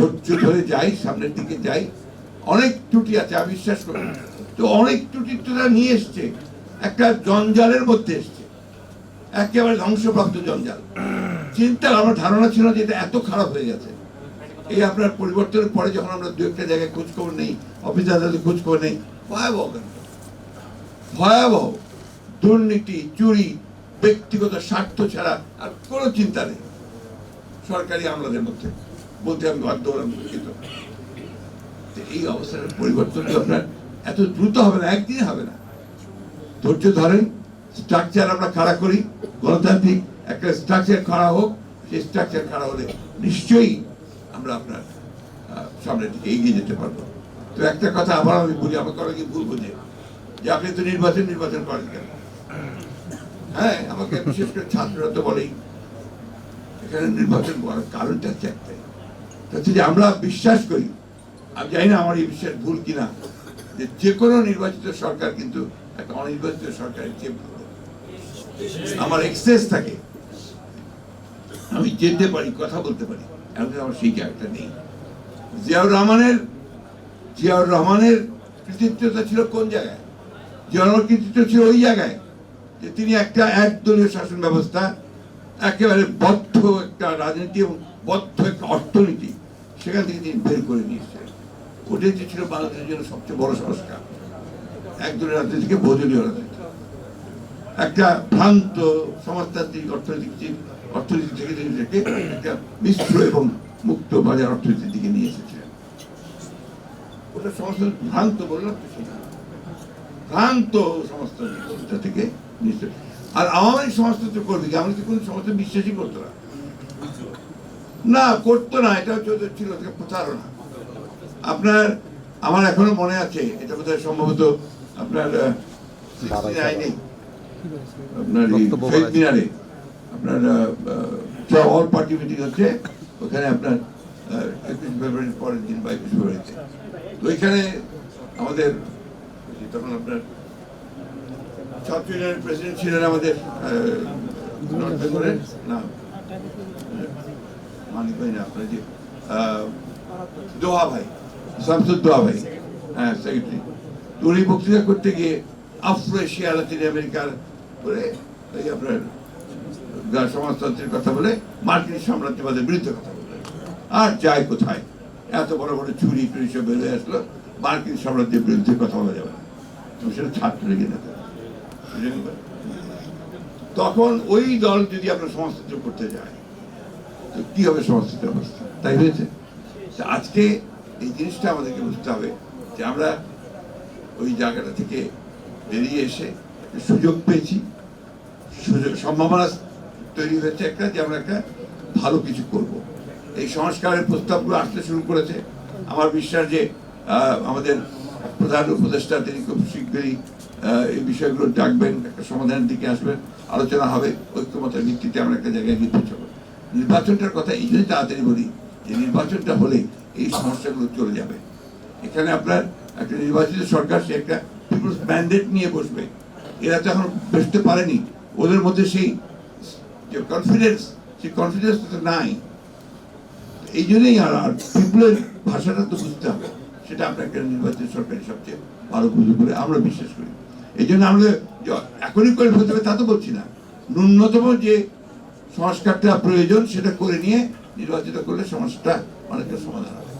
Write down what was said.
ধৈর্য ধরে যাই, সামনের দিকে যাই। অনেক ত্রুটি আছে, আমি বিশ্বাস করি। তো অনেক ত্রুটি তারা নিয়ে এসছে। একটা জঞ্জালের মধ্যে এসছে। একেবারে ধ্বংসপ্রাপ্ত জঞ্জাল। চিন্তার আমার ধারণা ছিল যে এটা এত খারাপ হয়ে গেছে। এই আপনার পরিবর্তনের পরে যখন আমরা দু একটা জায়গায় খোঁজ খবর নেই অফিস আদালতে খোঁজ খবর নেই, ভয়াবহ। ভয়াবহ। দুর্নীতি, চুরি, ব্যক্তিগত স্বার্থ ছাড়া আর কোনো চিন্তা নেই। সরকারি আমলাদের মধ্যে। বলতে আমি বাধ্য হলাম দুঃখিত। এই অবস্থার পরিবর্তন তো আপনার এত দ্রুত হবে না? একদিনে হবে না। ধৈর্য ধরেন স্ট্রাকচার আমরা খাড়া করি, গণতান্ত্রিক একটা স্ট্রাকচার খাড়া হোক, সেই স্ট্রাকচার খাড়া হলে নিশ্চয়ই আমরা আপনার সামনের দিকে এগিয়ে যেতে পারব। তো একটা কথা আবার আমি বলি আমাকে অনেকে ভুল বোঝে? যে আপনি তো নির্বাচন নির্বাচন করেন কেন? হ্যাঁ আমাকে বিশেষ করে ছাত্ররা তো বলেই, এখানে নির্বাচন করার কারণটা হচ্ছে একটাই। তা হচ্ছে যে আমরা বিশ্বাস করি, আমি জানি না আমার এই বিশ্বাস ভুল কিনা, যে যে কোনো নির্বাচিত সরকার কিন্তু একটা অনির্বাচিত সরকারের চেয়ে ভালো। আমার এক্সেস থাকে। আমি যেতে পারি, কথা বলতে পারি এখন আমার সেই জায়গাটা নেই। জিয়াউর রহমানের জিয়াউর রহমানের কৃতিত্বতা ছিল কোন জায়গায়? জিয়াউর কৃতিত্ব ছিল ওই জায়গায়, যে তিনি একটা একদলীয় শাসন ব্যবস্থা, একেবারে বদ্ধ একটা রাজনীতি এবং বদ্ধ একটা অর্থনীতি সেখান থেকে তিনি বের করে নিয়ে এসেছিলেন ওটাই যে ছিল বাংলাদেশের জন্য সবচেয়ে বড় সংস্কার। একদলীয় রাজনীতি থেকে বহুদলীয় রাজনীতি। একটা ভ্রান্ত সমাজতান্ত্রিক অর্থনৈতিক অর্থনীতি থেকে এটাকে একটা মিশ্র এবং মুক্ত বাজার অর্থনীতির দিকে নিয়ে এসেছিলেন ওটা সমস্ত ভ্রান্ত বললাম তো ভ্রান্ত ব্যবস্থা থেকে এসেছে। আর আওয়ামী লীগ সমাজতন্ত্র করবে কি আমি তো কোনো সমাজে বিশ্বাসই করতো না। না করতো না এটা হচ্ছে ছিল প্রচারণা আপনার আমার এখনও মনে আছে এটা বোধহয় সম্ভবত আপনার আপনার মিনারে অল পার্টি মিটিং হচ্ছে ওখানে আপনার একুশ পরের দিন বা একুশ ফেব্রুয়ারিতে তো ওইখানে আমাদের তখন আপনার ছাত্র ইউনিয়নের প্রেসিডেন্ট ছিলেন আমাদের না মানিক ভাই না, আপনার যে ভাই ভাই হ্যাঁ সেক্রেটারি। উনি বক্তৃতা করতে গিয়ে আফ্রো এশিয়া লাতিন আমেরিকার করে এই আপনার সমাজতন্ত্রের কথা বলে, মার্কিন সাম্রাজ্যবাদের বিরুদ্ধে কথা বলে। আর যায় কোথায়? এত বড় বড় চুরি টুরি সব বেরোয় আসলো, মার্কিন সাম্রাজ্যের বিরুদ্ধে কথা বলা যাবে না। সেটা তখন ওই দল যদি আপনার সমাজতন্ত্র করতে যায় কি হবে সমাজতন্ত্রের অবস্থা তাই হয়েছে? আজকে এই জিনিসটা আমাদেরকে বুঝতে হবে যে আমরা ওই জায়গাটা থেকে বেরিয়ে এসে সুযোগ পেয়েছি। সুযোগ, সম্ভাবনা তৈরি হয়েছে একটা যে আমরা একটা ভালো কিছু করব। এই সংস্কারের প্রস্তাবগুলো আসতে শুরু করেছে। আমার বিশ্বাস যে আমাদের প্রধান উপদেষ্টা তিনি খুব শীঘ্রই এই বিষয়গুলো ডাকবেন, একটা সমাধানের দিকে আসবেন। আলোচনা হবে, ঐক্যমতের ভিত্তিতে আমরা একটা জায়গায় গিয়ে পৌঁছাবো নির্বাচনটার কথা এই জন্যই তাড়াতাড়ি বলি যে নির্বাচনটা হলে এই সমস্যাগুলো চলে যাবে। এখানে আপনার একটা নির্বাচিত সরকার, সে একটা পিপুলস ম্যান্ডেট নিয়ে বসবে। এরা তো এখন বসতে পারেনি। ওদের মধ্যে সেই যে কনফিডেন্স সেই কনফিডেন্স তো নাই। এই জন্যই আর পিপুলের ভাষাটা তো বুঝতে হবে। সেটা আমরা একটা নির্বাচিত সরকারি সবচেয়ে ভালো বুঝে বলে আমরা বিশ্বাস করি। এই জন্য আমরা যে এখনই করে ফেলতে হবে তা তো বলছি না। ন্যূনতম যে সংস্কারটা প্রয়োজন সেটা করে নিয়ে নির্বাচিত করলে সমস্যাটা অনেকটা সমাধান হবে।